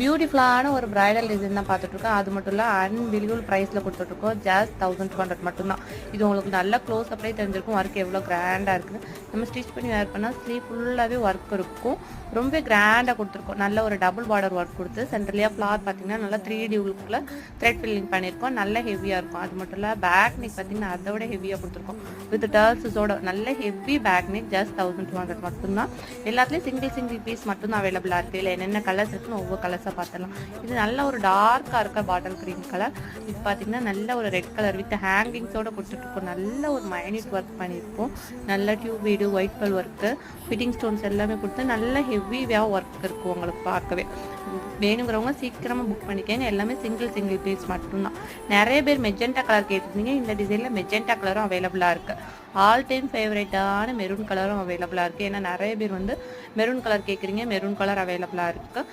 பியூட்டிஃபுல்லான ஒரு bridal design தான் பார்த்துட்ருக்கோம். அது மட்டும் இல்லை அன்பிலியபிள் ப்ரைஸில் கொடுத்துட்ருக்கோம். ஜஸ்ட் தௌசண்ட் டூ ஹண்ட்ரட் மட்டும்தான். இது உங்களுக்கு நல்ல க்ளோஸ் அப்லேயே தெரிஞ்சிருக்கும். ஒர்க் எவ்வளோ கிராண்டாக இருக்குது. நம்ம ஸ்டிச் பண்ணி வேர் பண்ணால் ஸ்லீவ் ஃபுல்லாகவே ஒர்க் இருக்கும். ரொம்ப கிராண்டாக கொடுத்துருக்கோம். நல்ல ஒரு டபுள் பார்டர் ஒர்க் கொடுத்து சென்ட்ரலியாக ஃப்ளார் பார்த்தீங்கன்னா நல்லா த்ரீ டி உள்ள த்ரெட் ஃபில்லிங் பண்ணியிருக்கோம். நல்ல ஹெவியாக இருக்கும். அது மட்டும் இல்லை பேக் நெக் பார்த்தீங்கன்னா அதை விட ஹெவியாக கொடுத்துருக்கோம். வித் டர்ல்ஸோட நல்ல heavy back neck just thousand two hundred மட்டும்தான். எல்லாத்துலேயும் சிங்கிள் சிங்கிள் பீஸ் மட்டும் தான் அவைலபிளாக இருக்குது இல்லை என்னென்ன கலர்ஸ் இருக்குன்னு ஒவ்வொரு கலர்ஸை பார்த்துடலாம். இது நல்ல ஒரு டார்க்காக இருக்க பாட்டில் க்ரீம் கலர் இது பார்த்தீங்கன்னா நல்ல ஒரு ரெட் கலர் வித் ஹேங்கிங்ஸோட கொடுத்துட்ருக்கோம் நல்ல ஒரு மைனியூட் ஒர்க் பண்ணியிருக்கோம். நல்ல டியூப் வீடு ஒயிட் கல் ஒர்க்கு ஃபிட்டிங் ஸ்டோன்ஸ் எல்லாமே கொடுத்து நல்ல ஹெவியாக ஒர்க் இருக்கும் உங்களுக்கு பார்க்கவே. வேணுங்கிறவங்க சீக்கிரமாக புக் பண்ணிக்கங்க. எல்லாமே சிங்கிள் சிங்கிள் பீஸ் மட்டும்தான். நிறைய பேர் மெஜெண்டா கலர் கேட்டிருந்தீங்க. இந்த டிசைனில் மெஜெண்டா கலரும் அவைலபிளாக இருக்குது ஆல் டைம் ஃபேவரேட்டான மெரூன் கலரும் அவைலபிளாக இருக்குது ஏன்னா நிறைய பேர் வந்து மெரூன் கலர் கேட்குறீங்க மெரூன் கலர் அவைலபிளாக இருக்குது